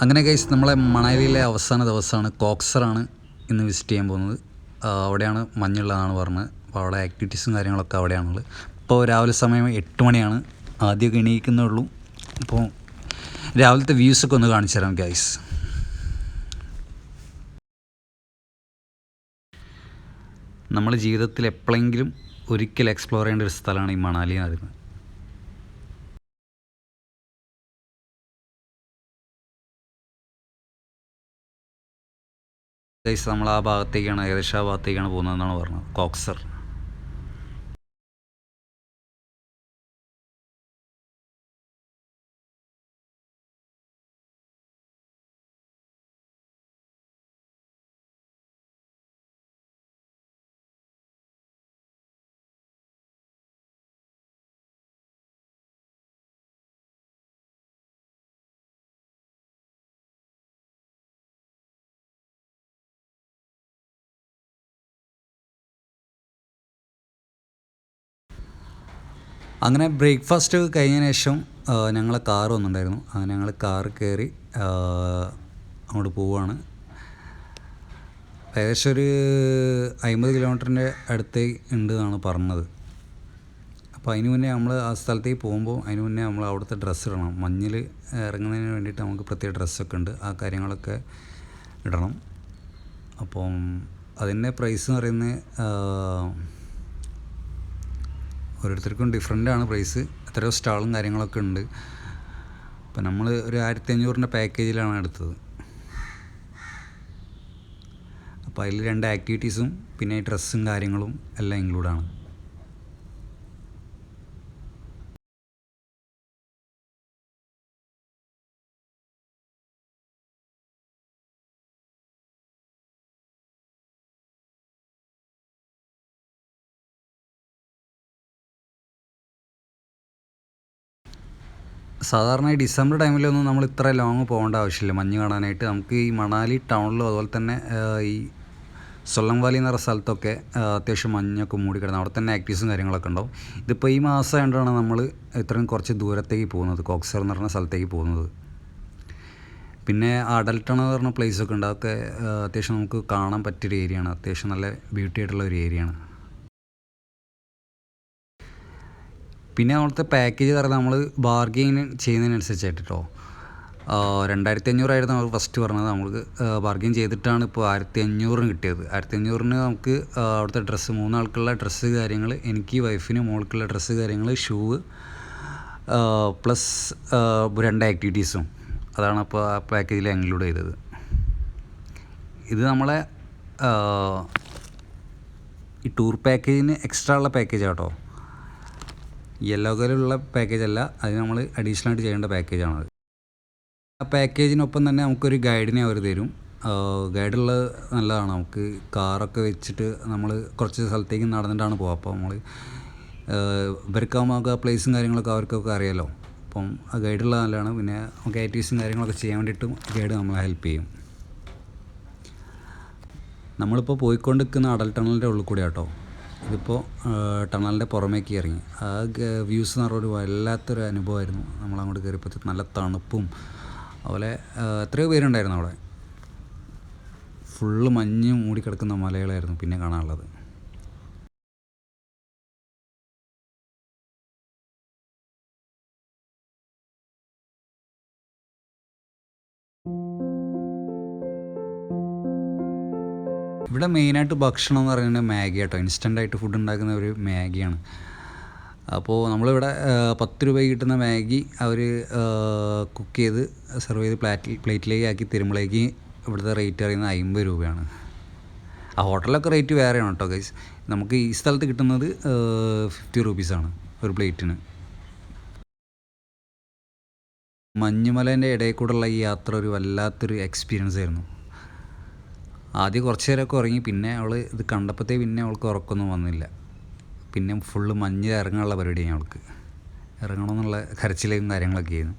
അങ്ങനെ ഗൈസ് നമ്മളെ മണാലിയിലെ അവസാന ദിവസമാണ്. കോക്സറാണ് ഇന്ന് വിസിറ്റ് ചെയ്യാൻ പോകുന്നത്. അവിടെയാണ് മഞ്ഞുള്ളതാണ് പറഞ്ഞത്. അപ്പോൾ അവിടെ ആക്ടിവിറ്റീസും കാര്യങ്ങളൊക്കെ അവിടെയാണുള്ളത്. ഇപ്പോൾ രാവിലെ സമയം എട്ട് മണിയാണ്. ആദ്യമൊക്കെ എണീക്കുന്നേ ഉള്ളൂ അപ്പോൾ രാവിലത്തെ വ്യൂസൊക്കെ ഒന്ന് കാണിച്ചു തരാം ഗൈസ് നമ്മൾ ജീവിതത്തിൽ എപ്പോഴെങ്കിലും ഒരിക്കൽ എക്സ്പ്ലോർ ചെയ്യേണ്ട ഒരു സ്ഥലമാണ് ഈ മണാലി എന്ന് പറയുന്നത്. ഗൈസ് നമ്മൾ ആ ഭാഗത്തേക്കാണ് ഏകദേശം ആ ഭാഗത്തേക്കാണ് പോകുന്നതെന്നാണ് പറഞ്ഞത്. കോക്സർ. അങ്ങനെ ബ്രേക്ക്ഫാസ്റ്റ് കഴിഞ്ഞ ശേഷം ഞങ്ങളെ കാർ വന്നിട്ടുണ്ടായിരുന്നു. അങ്ങനെ ഞങ്ങൾ കാർ കയറി അങ്ങോട്ട് പോവുകയാണ് ഏകദേശം ഒരു അമ്പത് കിലോമീറ്ററിന്റെ അടുത്തേ ഉണ്ട് എന്നാണ് പറഞ്ഞത്. അപ്പോൾ അതിന് മുന്നേ നമ്മൾ ആ സ്ഥലത്തേക്ക് പോകുമ്പോൾ അതിന് മുന്നേ നമ്മൾ അവിടുത്തെ ഡ്രസ്സ് ഇടണം. മഞ്ഞിൽ ഇറങ്ങുന്നതിന് വേണ്ടിയിട്ട് നമുക്ക് പ്രത്യേക ഡ്രസ്സൊക്കെ ഉണ്ട്. ആ കാര്യങ്ങളൊക്കെ ഇടണം. അപ്പം അതിന്റെ പ്രൈസ് എന്ന് പറയുന്നത് ഓരോരുത്തർക്കും ഡിഫറെന്റ് ആണ് പ്രൈസ് എത്രയോ സ്റ്റാളും കാര്യങ്ങളൊക്കെ ഉണ്ട്. അപ്പോൾ നമ്മൾ ഒരു ആയിരത്തി അഞ്ഞൂറിന്റെ പാക്കേജിലാണ് എടുത്തത്. അപ്പോൾ അതിൽ രണ്ട് ആക്ടിവിറ്റീസും പിന്നെ ഡ്രസ്സും കാര്യങ്ങളും എല്ലാം ഇൻക്ലൂഡാണ് സാധാരണ ഈ ഡിസംബർ ടൈമിലൊന്നും നമ്മൾ ഇത്ര ലോങ് പോകേണ്ട ആവശ്യമില്ല. മഞ്ഞ് കാണാനായിട്ട് നമുക്ക് ഈ മണാലി ടൗണിലും അതുപോലെ തന്നെ ഈ സൊല്ലം വാലി എന്ന് പറഞ്ഞ സ്ഥലത്തൊക്കെ അത്യാവശ്യം മഞ്ഞൊക്കെ മൂടിക്കിടന്ന് അവിടെ തന്നെ ആക്റ്റീവ്സും കാര്യങ്ങളൊക്കെ ഉണ്ടാവും. ഇതിപ്പോൾ ഈ മാസം ആയതുകൊണ്ടാണ് നമ്മൾ ഇത്രയും കുറച്ച് ദൂരത്തേക്ക് പോകുന്നത്. കോക്സർ എന്ന് പറഞ്ഞ സ്ഥലത്തേക്ക് പോകുന്നത്. പിന്നെ അഡൽട്ടൺ എന്ന് പറഞ്ഞ പ്ലേസൊക്കെ ഉണ്ട്. അതൊക്കെ അത്യാവശ്യം നമുക്ക് കാണാൻ പറ്റിയൊരു ഏരിയയാണ് അത്യാവശ്യം നല്ല ബ്യൂട്ടി ആയിട്ടുള്ള ഒരു ഏരിയയാണ് പിന്നെ അവിടുത്തെ പാക്കേജ് പറയുന്നത് നമ്മൾ ബാർഗെയിൻ ചെയ്യുന്നതിനനുസരിച്ചായിട്ട് കേട്ടോ രണ്ടായിരത്തി അഞ്ഞൂറായിരുന്നു നമ്മൾ ഫസ്റ്റ് പറഞ്ഞത്. നമുക്ക് ബാർഗെയിൻ ചെയ്തിട്ടാണ് ഇപ്പോൾ ആയിരത്തി അഞ്ഞൂറിന് കിട്ടിയത്. ആയിരത്തി അഞ്ഞൂറിന് നമുക്ക് അവിടുത്തെ ഡ്രസ്സ് മൂന്നാൾക്കുള്ള ഡ്രസ്സ് കാര്യങ്ങൾ എനിക്ക് വൈഫിന് മോൾക്കുള്ള ഡ്രസ്സ് കാര്യങ്ങൾ ഷൂ പ്ലസ് രണ്ട് ആക്ടിവിറ്റീസും അതാണ് അപ്പോൾ ആ പാക്കേജിൽ ഇൻക്ലൂഡ് ചെയ്തത്. ഇത് നമ്മളെ ഈ ടൂർ പാക്കേജിന് എക്സ്ട്രാ ഉള്ള പാക്കേജാണ് കേട്ടോ യെല്ലോ കളറിലുള്ള പാക്കേജ് അല്ല അത് നമ്മൾ അഡീഷണൽ ആയിട്ട് ചെയ്യേണ്ട പാക്കേജാണത് ആ പാക്കേജിനൊപ്പം തന്നെ നമുക്കൊരു ഗൈഡിനെ അവർ തരും. ഗൈഡുള്ളത് നല്ലതാണ്. നമുക്ക് കാറൊക്കെ വെച്ചിട്ട് നമ്മൾ കുറച്ച് സ്ഥലത്തേക്ക് നടന്നിട്ടാണ് പോകുക അപ്പോൾ നമ്മൾ ഇവർക്കാകുമ്പോൾ ആ പ്ലേസും കാര്യങ്ങളൊക്കെ അവർക്കൊക്കെ അറിയാലോ. അപ്പം ആ ഗൈഡുള്ളത് നല്ലതാണ്. പിന്നെ നമുക്ക് ആക്ടിവിറ്റീസും കാര്യങ്ങളൊക്കെ ചെയ്യാൻ വേണ്ടിയിട്ടും ഗൈഡ് നമ്മളെ ഹെൽപ്പ് ചെയ്യും. നമ്മളിപ്പോൾ പോയിക്കൊണ്ടിരിക്കുന്ന അടൽ ടണലിന്റെ ഉള്ളിൽ കൂടെ കേട്ടോ ഇതിപ്പോൾ ടണലിന്റെ പുറമേക്ക് ഇറങ്ങി. ആ വ്യൂസ് എന്ന് പറഞ്ഞൊരു വല്ലാത്തൊരു അനുഭവമായിരുന്നു. നമ്മൾ അങ്ങോട്ട് കയറിയപ്പോൾ നല്ല തണുപ്പും അതുപോലെ എത്രയോ പേരുണ്ടായിരുന്നു അവിടെ. ഫുള്ള് മഞ്ഞ് മൂടിക്കിടക്കുന്ന മലകളായിരുന്നു പിന്നെ കാണാനുള്ളത്. ഇവിടെ മെയിനായിട്ട് ഭക്ഷണം എന്ന് പറയുന്നത് മാഗി കേട്ടോ ഇൻസ്റ്റന്റ് ആയിട്ട് ഫുഡ് ഉണ്ടാക്കുന്ന ഒരു മാഗിയാണ്. അപ്പോൾ നമ്മളിവിടെ പത്ത് രൂപ കിട്ടുന്ന മാഗി അവർ കുക്ക് ചെയ്ത് സെർവ് ചെയ്ത് പ്ലാറ്റിൽ പ്ലേറ്റിലേക്ക് ആക്കി തരുമ്പോഴേക്ക് ഇവിടുത്തെ റേറ്റ് അറിയുന്നത് അമ്പത് രൂപയാണ്. ആ ഹോട്ടലൊക്കെ റേറ്റ് വേറെയാണ് കേട്ടോ ഗൈസ് നമുക്ക് ഈ സ്ഥലത്ത് കിട്ടുന്നത് ഫിഫ്റ്റി റുപ്പീസാണ് ഒരു പ്ലേറ്റിന്. മഞ്ഞുമലേന്റെ ഇടയിൽ കൂടെയുള്ള ഈ യാത്ര ഒരു വല്ലാത്തൊരു എക്സ്പീരിയൻസ് ആയിരുന്നു. ആദ്യം കുറച്ച് നേരമൊക്കെ ഉറങ്ങി പിന്നെ അവൾ ഇത് കണ്ടപ്പോഴത്തേ പിന്നെ അവൾക്ക് ഉറക്കൊന്നും വന്നില്ല. പിന്നെ ഫുള്ള് മഞ്ഞ് ഇറങ്ങാനുള്ള പരിപാടിയാണ് അവൾക്ക്. ഇറങ്ങണമെന്നുള്ള കരച്ചിലും കാര്യങ്ങളൊക്കെ ആയിരുന്നു.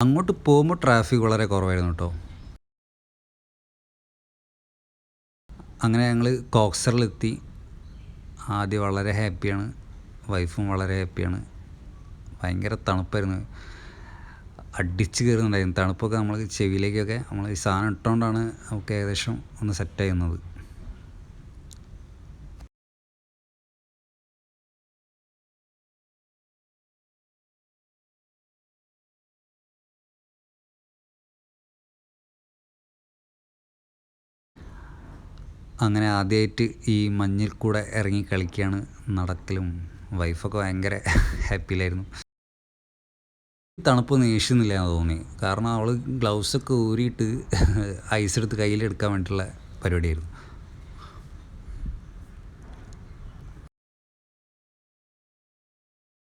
അങ്ങോട്ട് പോകുമ്പോൾ ട്രാഫിക് വളരെ കുറവായിരുന്നു കേട്ടോ. അങ്ങനെ ഞങ്ങൾ കോക്സറിലെത്തി ആദ്യം വളരെ ഹാപ്പിയാണ് വൈഫും വളരെ ഹാപ്പിയാണ് ഭയങ്കര തണുപ്പായിരുന്നു. അടിച്ച് കയറുന്നുണ്ടായിരുന്നു തണുപ്പൊക്കെ നമ്മൾ ചെവിയിലേക്കൊക്കെ നമ്മൾ ഈ സാധനം ഇട്ടുകൊണ്ടാണ് നമുക്ക് ഏകദേശം ഒന്ന് സെറ്റ് ചെയ്യുന്നത് അങ്ങനെ ആദ്യമായിട്ട് ഈ മഞ്ഞിൽ കൂടെ ഇറങ്ങി കളിക്കുകയാണ് നടക്കലും. വൈഫൊക്കെ ഭയങ്കര ഹാപ്പിയിലായിരുന്നു തണുപ്പ് നീഷുന്നില്ല എന്ന് തോന്നി. കാരണം അവൾ ഗ്ലൗസൊക്കെ ഊരിയിട്ട് ഐസ് എടുത്ത് കയ്യിലെടുക്കാൻ വേണ്ടിയിട്ടുള്ള പരിപാടിയായിരുന്നു.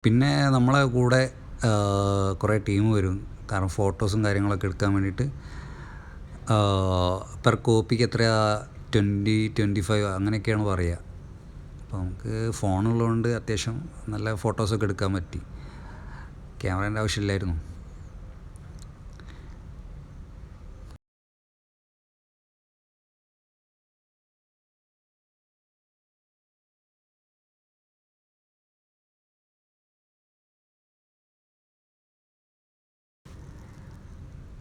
പിന്നെ നമ്മളെ കൂടെ കുറേ ടീം വരും. കാരണം ഫോട്ടോസും കാര്യങ്ങളൊക്കെ എടുക്കാൻ വേണ്ടിയിട്ട്. പെർ കോപ്പിക്ക് എത്രയാ? ട്വന്റി ട്വന്റി ഫൈവ് അങ്ങനെയൊക്കെയാണ് പറയുക. അപ്പോൾ നമുക്ക് ഫോണുള്ളതുകൊണ്ട് അത്യാവശ്യം നല്ല ഫോട്ടോസൊക്കെ എടുക്കാൻ പറ്റി. ക്യാമറേന്റെ ആവശ്യമില്ലായിരുന്നു.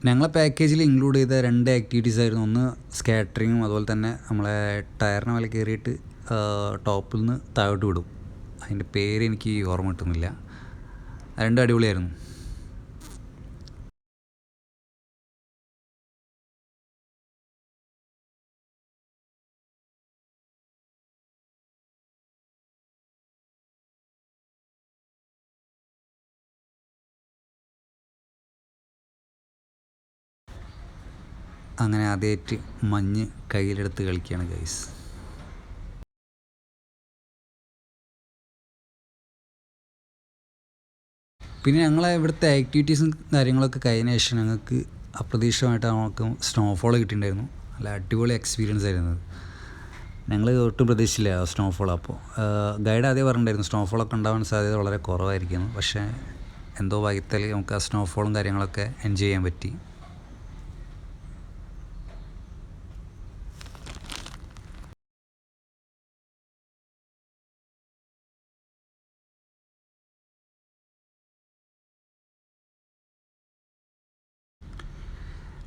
ഞങ്ങളെ പാക്കേജിൽ ഇൻക്ലൂഡ് ചെയ്ത രണ്ട് ആക്ടിവിറ്റീസ് ആയിരുന്നു. ഒന്ന് സ്കാറ്ററിങ്ങും അതുപോലെ തന്നെ നമ്മളെ ടയറിന് മേലെ കയറിയിട്ട് ടോപ്പിൽ നിന്ന് താഴോട്ട് വിടും. അതിന്റെ പേര് എനിക്ക് ഓർമ്മ കിട്ടുന്നില്ല. രണ്ടും അടിപൊളിയായിരുന്നു. അങ്ങനെ അതേറ്റ് മഞ്ഞ് കയ്യിലെടുത്ത് കളിക്കുകയാണ് ഗൈസ്. പിന്നെ ഞങ്ങളെ ഇവിടുത്തെ ആക്ടിവിറ്റീസും കാര്യങ്ങളൊക്കെ കഴിഞ്ഞ ശേഷം ഞങ്ങൾക്ക് അപ്രതീക്ഷിതമായിട്ട് നമുക്ക് സ്നോഫോൾ കിട്ടിയിട്ടുണ്ടായിരുന്നു. നല്ല അടിപൊളി എക്സ്പീരിയൻസ് ആയിരുന്നു ഞങ്ങൾ ഒട്ടും പ്രതീക്ഷിച്ചില്ല സ്നോഫോൾ അപ്പോൾ ഗൈഡ് ആദ്യം പറഞ്ഞിട്ടുണ്ടായിരുന്നു സ്നോഫോളൊക്കെ ഉണ്ടാവാൻ സാധ്യത വളരെ കുറവായിരിക്കുന്നു. പക്ഷേ എന്തോ ഭാഗ്യത്തിൽ നമുക്ക് ആ സ്നോഫോളും കാര്യങ്ങളൊക്കെ എൻജോയ് ചെയ്യാൻ പറ്റി.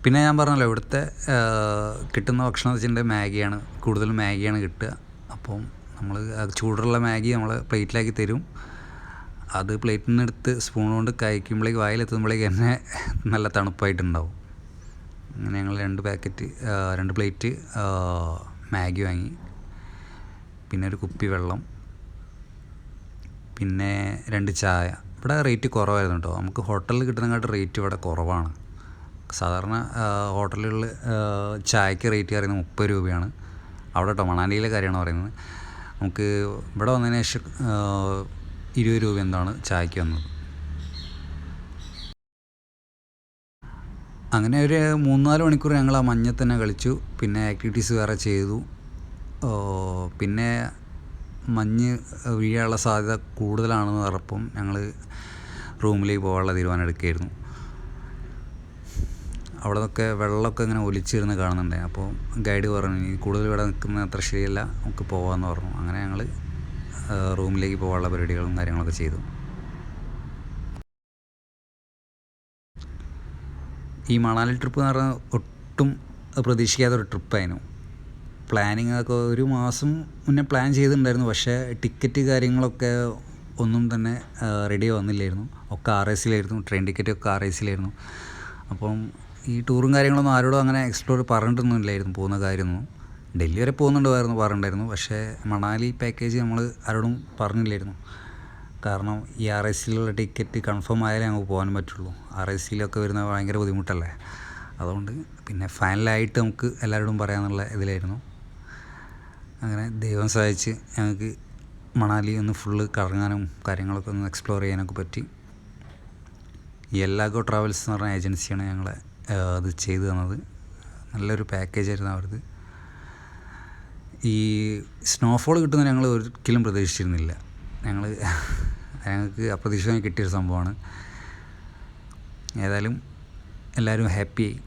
പിന്നെ ഞാൻ പറഞ്ഞല്ലോ ഇവിടുത്തെ കിട്ടുന്ന ഭക്ഷണം എന്ന് വെച്ചിട്ടുണ്ടെങ്കിൽ മാഗിയാണ് കൂടുതലും മാഗിയാണ് കിട്ടുക. അപ്പം നമ്മൾ ചൂടുള്ള മാഗി നമ്മൾ പ്ലേറ്റിലാക്കി തരും. അത് പ്ലേറ്റിൽ നിന്ന് എടുത്ത് സ്പൂൺ കൊണ്ട് കഴിക്കുമ്പോഴേക്ക് വായിലെത്തുമ്പോഴേക്ക് എന്നെ നല്ല തണുപ്പായിട്ടുണ്ടാവും. അങ്ങനെ ഞങ്ങൾ രണ്ട് പാക്കറ്റ് രണ്ട് പ്ലേറ്റ് മാഗി വാങ്ങി. പിന്നെ ഒരു കുപ്പി വെള്ളം. പിന്നെ രണ്ട് ചായ. ഇവിടെ റേറ്റ് കുറവായിരുന്നു കേട്ടോ. നമുക്ക് ഹോട്ടലിൽ കിട്ടുന്നതിനെക്കാട്ട് റേറ്റ് ഇവിടെ കുറവാണ്. സാധാരണ ഹോട്ടലുകളിൽ ചായക്ക് റേറ്റ് പറയുന്നത് മുപ്പത് രൂപയാണ്. അവിടെ കേട്ടോ മണാലിയിലെ കാര്യമാണ് പറയുന്നത്. നമുക്ക് ഇവിടെ വന്നതിന് ശേഷം ഇരുപത് രൂപ എന്താണ് ചായക്ക് വന്നത്. അങ്ങനെ ഒരു മൂന്നാൽ മണിക്കൂർ ഞങ്ങൾ ആ മഞ്ഞ തന്നെ കളിച്ചു. പിന്നെ ആക്ടിവിറ്റീസ് വേറെ ചെയ്തു. പിന്നെ മഞ്ഞ് വീഴാനുള്ള സാധ്യത കൂടുതലാണെന്ന് പറഞ്ഞപ്പം ഞങ്ങൾ റൂമിലേക്ക് പോകാനുള്ള തീരുമാനം എടുക്കുകയായിരുന്നു. അവിടെ നിന്നൊക്കെ വെള്ളമൊക്കെ ഇങ്ങനെ ഒലിച്ചിരുന്ന് കാണുന്നുണ്ട്. അപ്പോൾ ഗൈഡ് പറഞ്ഞു ഇനി കൂടുതൽ ഇവിടെ നിൽക്കുന്ന അത്ര ശരിയല്ല. നമുക്ക് പോകാമെന്ന് പറഞ്ഞു. അങ്ങനെ ഞങ്ങൾ റൂമിലേക്ക് പോകാനുള്ള പരിപാടികളും കാര്യങ്ങളൊക്കെ ചെയ്തു. ഈ മണാലി ട്രിപ്പ് എന്ന് പറഞ്ഞാൽ ഒട്ടും പ്രതീക്ഷിക്കാത്ത ഒരു ട്രിപ്പായിരുന്നു. പ്ലാനിങ് ഒക്കെ ഒരു മാസം മുന്നേ പ്ലാൻ ചെയ്തിട്ടുണ്ടായിരുന്നു. പക്ഷേ ടിക്കറ്റ് കാര്യങ്ങളൊക്കെ ഒന്നും തന്നെ റെഡി വന്നില്ലായിരുന്നു. ഒക്കെ ആർ എസിലായിരുന്നു ട്രെയിൻ ടിക്കറ്റ് ഒക്കെ ആർ എസിലായിരുന്നു അപ്പം ഈ ടൂറും കാര്യങ്ങളൊന്നും ആരോടും അങ്ങനെ എക്സ്പ്ലോർ പറഞ്ഞിട്ടൊന്നും ഇല്ലായിരുന്നു പോകുന്ന കാര്യമൊന്നും. ഡൽഹി വരെ പോകുന്നുണ്ടായിരുന്നു പറഞ്ഞിട്ടുണ്ടായിരുന്നു. പക്ഷേ മണാലി പാക്കേജ് നമ്മൾ ആരോടും പറഞ്ഞില്ലായിരുന്നു. കാരണം ഈ ആർ ഐ സിയിലുള്ള ടിക്കറ്റ് കൺഫേം ആയാലേ നമുക്ക് പോകാൻ പറ്റുള്ളൂ. ആർ ഐ സിയിലൊക്കെ വരുന്ന ഭയങ്കര ബുദ്ധിമുട്ടല്ലേ? അതുകൊണ്ട് പിന്നെ ഫൈനലായിട്ട് നമുക്ക് എല്ലാവരോടും പറയാമെന്നുള്ള ഇതിലായിരുന്നു. അങ്ങനെ ദൈവം സഹായിച്ച് ഞങ്ങൾക്ക് മണാലി ഒന്ന് ഫുള്ള് കറങ്ങാനും കാര്യങ്ങളൊക്കെ ഒന്ന് എക്സ്പ്ലോർ ചെയ്യാനൊക്കെ പറ്റി. എല്ലാഗോ ട്രാവൽസ് എന്ന് പറഞ്ഞ ഏജൻസിയാണ് ഞങ്ങളെ അത് ചെയ്തു തന്നത്. നല്ലൊരു പാക്കേജായിരുന്നു അവർക്ക് ഈ സ്നോഫോൾ കിട്ടുന്നത് ഞങ്ങൾ ഒരിക്കലും പ്രതീക്ഷിച്ചിരുന്നില്ല. ഞങ്ങൾ ഞങ്ങൾക്ക് അപ്രതീക്ഷിതമായി കിട്ടിയൊരു സംഭവമാണ്. ഏതായാലും എല്ലാവരും ഹാപ്പിയായി